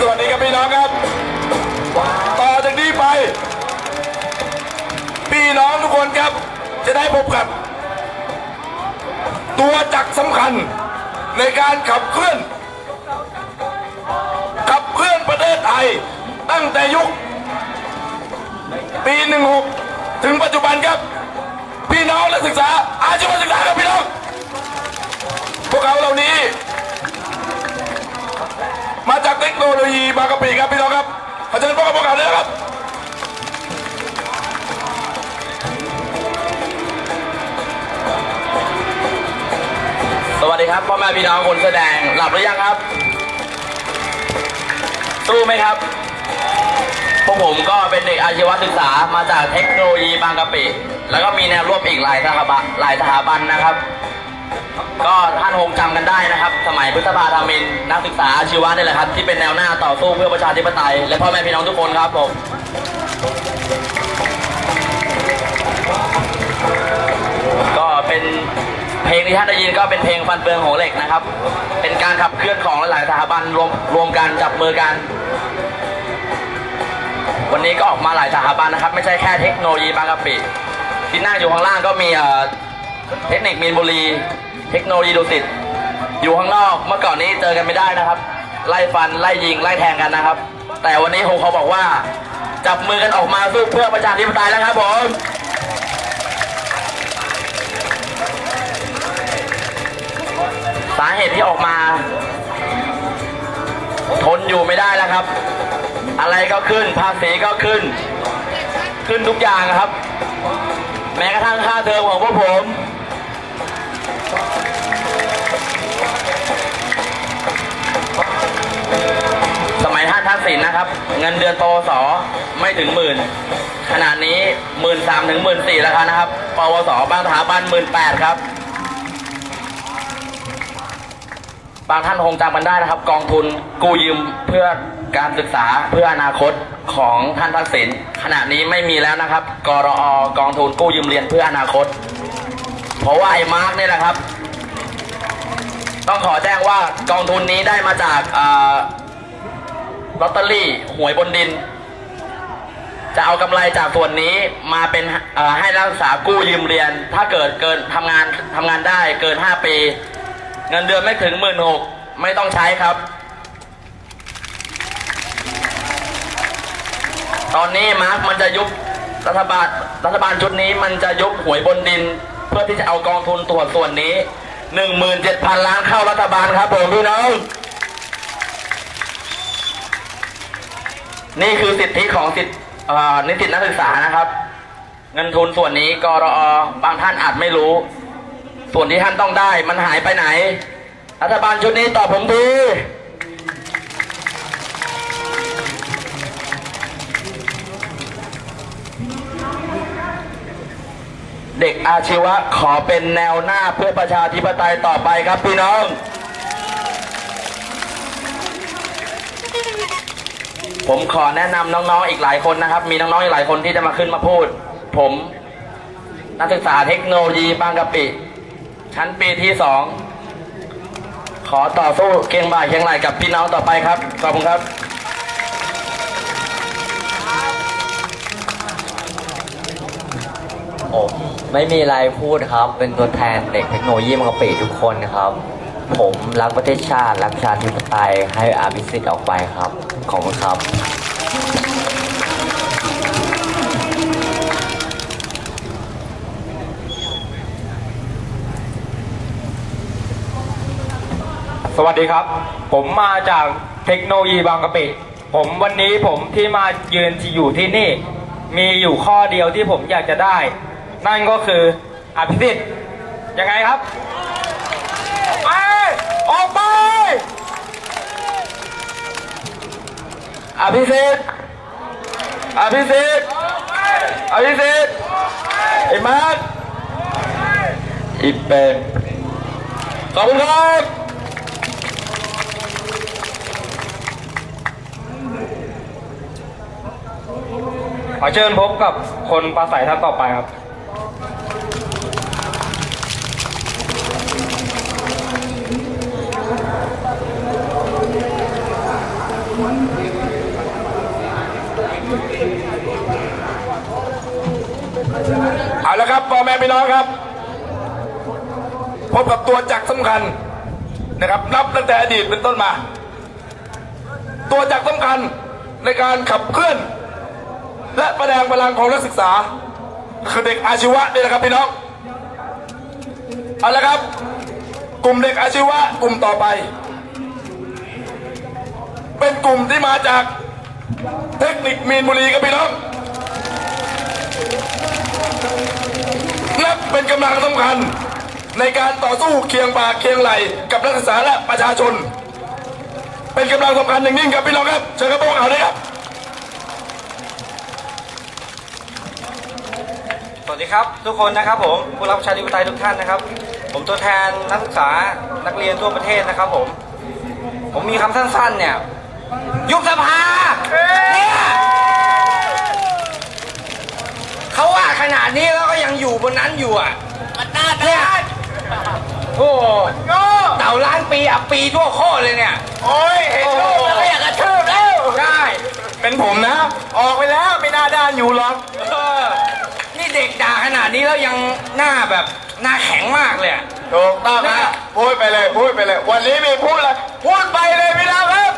สวัสดีครับพี่น้องครับ ต่อจากนี้ไป พี่น้องทุกคนครับ จะได้พบกับ ตัวจักรสำคัญในการขับเคลื่อน ขับเคลื่อนประเทศไทย ตั้งแต่ยุค ปี 16 ถึงปัจจุบันครับ พี่น้องและศึกษา อาชีวศึกษาครับพี่น้อง พวกเขาเหล่านี้ มาจากเทคโนโลยีบางกะปิครับพี่น้องครับขอเชิญพวกเขาพวกเขาเลยครับสวัสดีครับพ่อแม่พี่น้องคนแสดงหลับหรือยังครับ สู้ไหมครับพวกผมก็เป็นเด็กอาชีวศึกษามาจากเทคโนโลยีบางกะปิ แล้วก็มีแนวร่วมอีกหลายสถาบันหลายสถาบันนะครับ ก็ท่านคงจำกันได้นะครับ สมัยพฤษภาธมินนักศึกษาอาชีวะนี่แหละครับ ที่เป็นแนวหน้าต่อสู้เพื่อประชาธิปไตย และพ่อแม่พี่น้องทุกคนครับผมก็เป็นเพลงที่ท่านได้ยินก็เป็นเพลงฟันเฟืองของเหล็กนะครับ เป็นการขับเคลื่อนของหลายสถาบันรวมรวมกันจับมือกัน วันนี้ก็ออกมาหลายสถาบันนะครับ ไม่ใช่แค่เทคโนโลยีบางกะปิที่นั่งอยู่ข้างล่างก็มีเอ่อเทคนิคมีนบุรี เทคโนโลยีดุสิตอยู่ข้างนอกเมื่อก่อนนี้เจอกันไม่ได้นะครับ ไล่ฟันไล่ยิงไล่แทงกันนะครับ แต่วันนี้คงเขาบอกว่า จับมือกันออกมาสู้เพื่อประชาธิปไตยแล้วครับผมสาเหตุที่ออกมา ทนอยู่ไม่ได้แล้วครับ อะไรก็ขึ้นภาษีก็ขึ้น ขึ้นทุกอย่างครับ แม้กระทั่งค่าเทอมของพวกผม มัยท่านนะครับ เงินเดือนปวสไม่ถึงหมื่นขนาดนี้หมื่นสามถึงหมื่นสี่แล้วครับนะครับปวสบางสถาบันหมื่นแปดครับ บางท่านคงจำกันได้นะครับ กองทุนกู้ยืมเพื่อการศึกษาเพื่ออนาคตของท่านทักษิณขณะนี้ไม่มีแล้วนะครับ กรอกองทุนกู้ยืมเรียนเพื่ออนาคต เพราะว่าไอ้มาร์กเนี่ยแหละครับ ต้องขอแจ้งว่ากองทุนนี้ได้มาจากอ่า ลอตเตอรี่หวยบนดิน จะเอากำไรจากส่วนนี้มาเป็นให้นักศึกษากู้ยืมเรียน ถ้าเกิดเกินทำงานทำงานได้เกิน 5 ปี เงินเดือนไม่ถึงหมื่นหกไม่ต้องใช้ครับ ตอนนี้มาร์กมันจะยุบรัฐบาลรัฐบาลชุดนี้มันจะยุบหวยบนดิน เพื่อที่จะเอากองทุนตัวส่วนนี้หนึ่งหมื่นเจ็ดพันล้านเข้ารัฐบาลครับผมพี่น้อง นี่คือสิทธิของสิทธินิสิตนักศึกษานะครับ เงินทุนส่วนนี้กรอบางท่านอาจไม่รู้ ส่วนที่ท่านต้องได้มันหายไปไหน รัฐบาลชุดนี้ตอบผมดีเด็กอาชีวะขอเป็นแนวหน้าเพื่อประชาธิปไตยต่อไปครับพี่น้อง ผมขอแนะนำน้องๆอีกหลายคนนะครับ มีน้องๆอีกหลายคนที่จะมาขึ้นมาพูด ผมนักศึกษาเทคโนโลยีบางกะปิ ชั้นปีที่สองขอต่อสู้เคียงบ่ายเคียงไหลกับพี่น้องต่อไปครับขอบคุณครับผมไม่มีอะไรพูดครับ เป็นตัวแทนเด็กเทคโนโลยีมังกรปีทุกคนครับ ผมรักประเทศชาติ รักชาธิปไตยให้อาภิสิทธิ์ออกไปครับ ขอบคุณครับ สวัสดีครับ ผมมาจากเทคโนโลยีบางกะปิ ผมวันนี้ผมที่มายืนอยู่ที่นี่ มีอยู่ข้อเดียวที่ผมอยากจะได้ นั่นก็คืออภิสิทธิ์ยังไงครับไปออกไป อภิสิทธิ์อภิสิทธิ์อภิสิทธิ์ไอ้มาร์คอีเป็นขอบคุณครับขอเชิญพบกับคนปราศัยท่านต่อไปครับ ส เอาละครับ พี่น้องครับ พบกับตัวจักรสำคัญนะครับ นับตั้งแต่อดีตเป็นต้นมา ตัวจักรสำคัญในการขับเคลื่อน และประแดงพลังของนักศึกษา คือเด็กอาชีวะนี่นะครับพี่น้องเอาละครับ กลุ่มเด็กอาชีวะกลุ่มต่อไป เป็นกลุ่มที่มาจากเทคนิคมีนบุรีครับพี่น้อง นับเป็นกำลังสำคัญ ในการต่อสู้เคียงบ่าเคียงไหลกับนักศึกษาและประชาชน เป็นกำลังสำคัญอย่างยิ่งครับพี่น้องครับเชิญครับพวกเอาเลยครับสวัสดีครับทุกคนนะครับผมผู้รับประชาธิปไตยทุกท่านนะครับ ผมตัวแทนนักศึกษานักเรียนทั่วประเทศนะครับผม ผมมีคำสั้นๆเนี่ย ยุบสภา เนี่ยเขาว่าขนาดนี้แล้วก็ยังอยู่บนนั้นอยู่อะมันน่าเนี่ยโอ้โหเต่าล้านปีอับปีทั่วโคตรเลยเนี่ย โอ้ย เห็นรูปแล้วก็อยากกระทืบแล้ว ใช่ เป็นผมนะ ออกไปแล้วไม่น่าด้านอยู่หรอกเออ นี่เด็กด่าขนาดนี้แล้วยังหน้าแบบหน้าแข็งมากเลยอะ ถูกต้องนะ พูดไปเลย พูดไปเลย วันนี้มีพูดอะไรพูดไปเลยพี่น้องครับ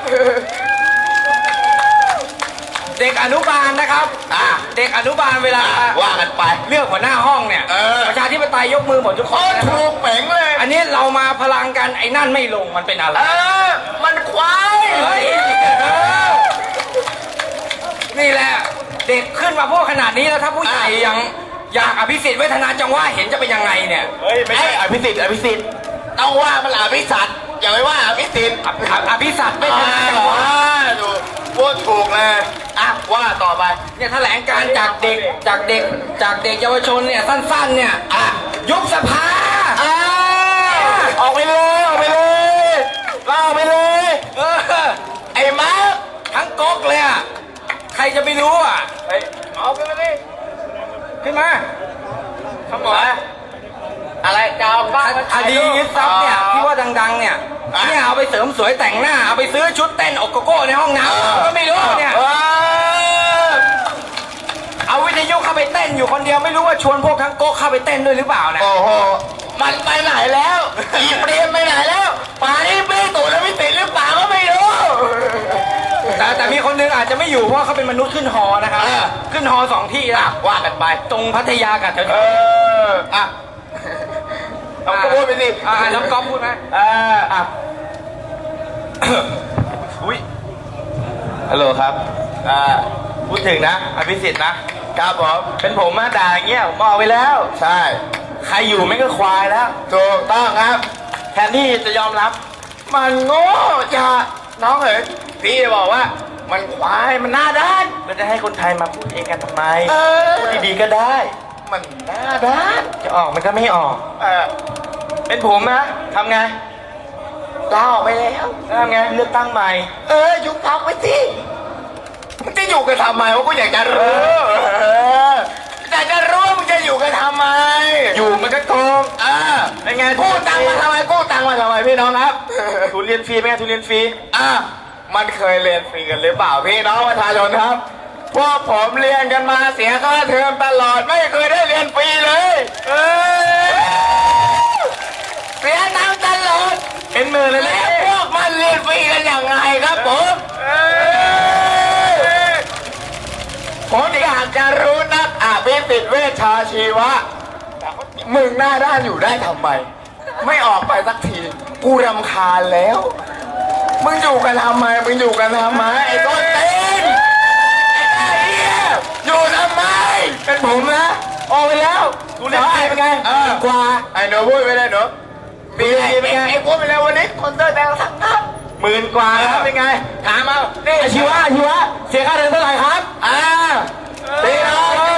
เด็กอนุบาลนะครับอะเด็กอนุบาลเวลาว่ากันไป เลือกหัวหน้าห้องเนี่ยเออ ประชาธิปไตยยกมือหมดทุกคโอ้นนะครัถูบกเป่งเลย อันนี้เรามาพลังกันไอ้นั่นไม่ลงมันเป็นอะไร เออ มันควายเฮ้ยเออนี่แหละ เด็กขึ้นมาพูดขนาดนี้แล้วถ้าผู้ใหญ่ยังอยากอภิสิทธิ์เวทนาจังว่าเห็นจะเป็นยังไงเนี่ย เฮ้ยไม่ใช่อภิสิทธิ์อภิสิทธิ์ต้องว่ามันอภิสัตย์ อย่าไปว่าอภิสิทธิ์อภิอภิสัตว์เวทนาจังว่าถูกพูดถูกเลยอะว่าต่อไปเนี่ยแถลงการจากเด็กจากเด็กจากเด็กเยาวชนเนี่ยสั้นๆเนี่ยอะยุบสภาอ่าออกไปเลยออกไปเลยลาออกไปเลยเออไอ้มาร์คทั้งก๊กเลยอะใครจะไปรู้อะเฮ้ยเอาไปเลยขึ้นมาทำหมอ อะไรจะเอาบ้านคดียึดทรัพย์เนี่ยที่ว่าดัง ๆ เนี่ยเนี่ยเอาไปเสริมสวยแต่งหน้า เอาไปซื้อชุดเต้นอกโกโก้ในห้องน้ำก็ไม่รู้เนี่ยเออเอาวิทยุเข้าไปเต้นอยู่คนเดียวไม่รู้ว่าชวนพวกทั้งโก๊กเข้าไปเต้นด้วยหรือเปล่านะโอ้โห มันไปไหนแล้ว อีเปรมไปไหนแล้ว ป่านี้ไม่ตู่แล้วไม่ติดหรือเปล่าก็ไม่รู้ แต่แต่มีคนนึงอาจจะไม่อยู่เพราะว่าเขาเป็นมนุษย์ขึ้นฮอนะครับอ่าขึ้นฮอสองที่ละว่ากันไป ตรงพัทยากับแถวเออ อะ เอาก็พูดไปสิอ่าน้ำก๊อฟพูดไหมเอออะอุ้ยฮัลโหลครับอ่าพูดถึงนะอภิสิทธิ์นะครับผมเป็นผมมาด่าอย่างเงี้ยผมบอกไปแล้ว ใช่ ใครอยู่ไม่ก็ควายแล้วถูกต้องครับ แทนที่จะยอมรับ มันโง่จะน้องเอ๋ยพี่จะบอกว่ามันควายมันหน้าด้านเราจะให้คนไทยมาพูดเองกันทำไมพูดดีๆก็ได้ มันหน้าด้านจะออกมันก็ไม่ออก เออเป็นผมนะทำไงลาออกไปแล้วแล้วทำไงเลือกตั้งใหม่ เออยุบพักไปสิมึงจะอยู่กันทำไมวะกูอยากจะรู้เอออยากจะรู้ว่ามึงจะอยู่กันทำไมอยู่มันก็โกงอ่าเป็นไงกู้ตังค์มาทำไมกู้ตังค์มาทำไมพี่น้องครับ ทุนเรียนฟรีไหมทุนเรียนฟรีอ่ามันเคยเรียนฟรีกันหรือเปล่าพี่น้องประชาชนครับพวกผมเรียนกันมาเสียค่าเทอมตลอดไม่เคยได้เรียนฟรีเลย เออ เสียตังค์ตลอดเป็นหมื่นเลยนะพวกมันเรียนฟรีกันยังไงครับผมผมอยากจะรู้นักอาภิสิทธิ์เวชชาชีวะ มึงหน้าด้านอยู่ได้ทำไม ไม่ออกไปสักที กูรำคาญแล้ว มึงอยู่กันทำไม มึงอยู่กันทำไมไอ้ต้นตีนไอ้เหี้ยอยู่ทำไม เป็นผมนะออกไปแล้วดูเรียนฟรีเป็นไง กว่า ไอ้หนูพูดไปเลยหนู ปีเป็นไงไอ้พูดไปแล้ววันนี้คนเตอร์แดงทั้งนั้นหมื่นกว่าครับเป็นไง ถามเอานี่ชีวะชีวะเสียค่าเดินเท่าไหร่ครับ อ่าพี่น้องเท่าไหร่เ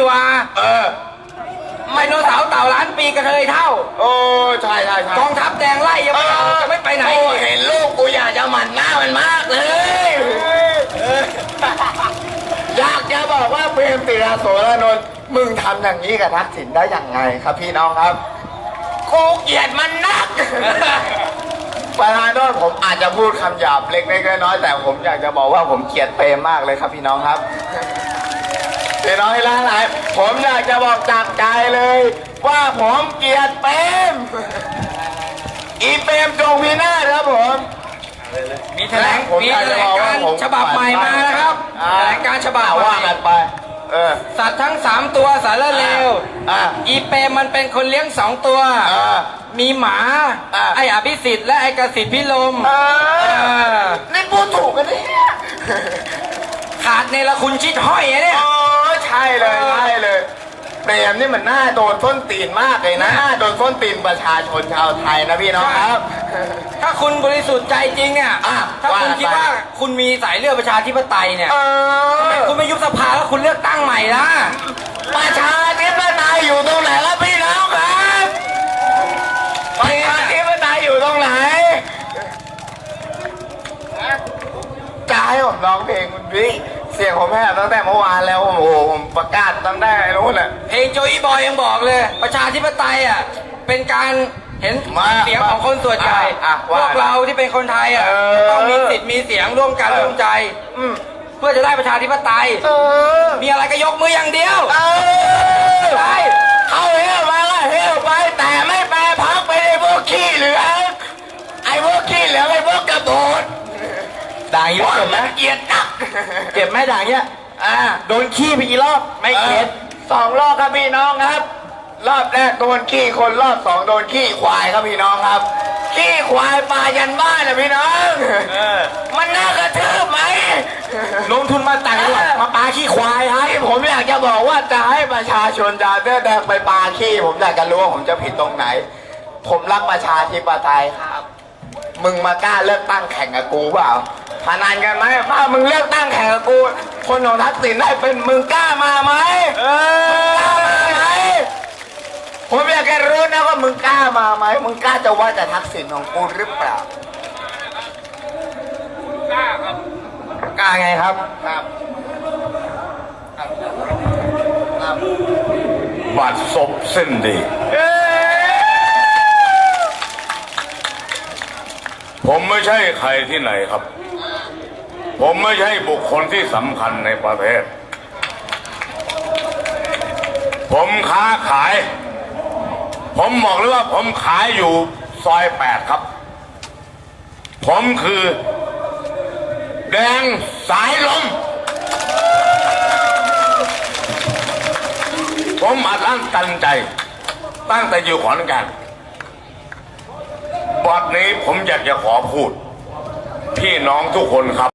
นี่มันหน้าเหมือนไก่ที่เขาเอามาประจานนี่หว่าเออมดโนเสาร์เต่าล้านปีกระเทยเท่า โอ้ใช่ใช่ใช่กองทัพแดงไล่ยังไม่เอาจะไม่ไปไหนโอ้เห็นลูกกูอยากจะหมั่นหน้ามันมากเลยอยากจะบอกว่าเปรมติราโสรนนท์มึงทำอย่างนี้กับทักษิณได้อย่างไงครับพี่น้องครับกูเกลียดมันนักประธานโทษผมอาจจะพูดคำหยาบเล็กๆน้อยๆแต่ผมอยากจะบอกว่าผมเกลียดเปรมมากเลยครับพี่น้องครับ พี่น้องที่ร้านไหนผมอยากจะบอกจากใจเลย ว่าผมเกลียดเปรมอีเปรมจงพินาศครับผมมีแถลงผมมีอยากแถจะลบงอกกาว่ารผมฉบับใหม่มานะครับอ่แถลงการฉบับอ่ใหว่าม่กันไป เออ สัตว์ทั้งสามตัวสารเลวอ่าอีเปรมมันเป็นคนเลี้ยงสองตัว อ่ามีหมาอ่าไออภิสิทธิ์และไอกสิทธิ์พิลมเอเอออนี่พูดถูกกันเนี่ย ขาดเนรคุณชิดห้อยอะเนี่ย โอ้ ใช่เลยใช่เลยเปรมนี่มันน่าโดนส้นตีนมากเลยนะน่าโดนส้นตีนประชาชนชาวไทยนะพี่น้องครับ ถ้าคุณบริสุทธิ์ใจจริงเนี่ยอะถ้าคุณว่าไป คิดว่าคุณมีสายเลือดประชาธิปไตยเนี่ยเออคุณไม่ยุบสภาแล้วคุณเลือกตั้งใหม่ละประชาธิปไตยอยู่ตรงไหนครับพี่น้องครับประชาธิปไตยอยู่ตรงไหนจะให้ผมร้องเพลงคุณพี่เสียงผมแหบตั้งแต่เมื่อวานแล้วโอ้โหผมประกาศตั้งแต่ไอ้นู้นแหละ เพลงโจอีบอยยังบอกเลย ประชาธิปไตยอะเป็นการเห็นมาเสียงของคนส่วนใหญ่อะอะพว่า วกเราที่เป็นคนไทยอะเออต้องมีสิทธิ์มีเสียงร่วมกันเออร่วมใจ อืมเพื่อจะได้ประชาธิปไตย เออมีอะไรก็ยกมืออย่างเดียว เออ ใช่ เข้าเฮวมาก็เฮวไปแต่ไม่แปรพักไปไอ้พวกขี้เหลืองไอ้พวกขี้เหลืองไอ้พวกกระโดด ด่างเยอะเจ็บไหมเกลียดนักเจ็บไหมด่างเนี้ยอ่าโดนขี้ไปกี่รอบไม่เข็ดออสองรอบครับพี่น้องครับ รอบแรกโดนขี้คนรอบสองโดนขี้ควายครับพี่น้องครับ ขี้ควายปลายันบ้านนะพี่น้องมันน่ากระทืบไหมลงทุนมาต่างจังหวัดมาปาขี้ควายครับที่ผมอยากจะบอกว่าจะให้ประชาชนชาวเสื้อแดงไปปาขี้ผมอยากจะรู้ว่าผมจะผิดตรงไหน ผมรักประชาธิปไตยครับ มึงมากล้าเลือกตั้งแข่งกับกูเปล่าพนันกันไหมถ้ามึงเลือกตั้งแข่งกับกู คนของทักษิณได้เป็นมึงกล้ามาไหมเออกล้ามาไหมผมอยากจะรู้นะว่ามึงกล้ามาไหมมึงกล้าจะว่าจะทักษิณของกูหรือเปล่า กล้าครับ กล้าไงครับ ครับครับบัดศพสิ้นดี เอ้ ผมไม่ใช่ใครที่ไหนครับ ผมไม่ใช่บุคคลที่สำคัญในประเทศ ผมค้าขาย ผมบอกเลยว่าผมขายอยู่ซอยแปดครับ ผมคือ แดงสายลม ผมอัดอั้นตันใจ ตั้งแต่อยู่ขอนแก่น บัดนี้ผมอยากจะขอพูด พี่น้องทุกคนครับ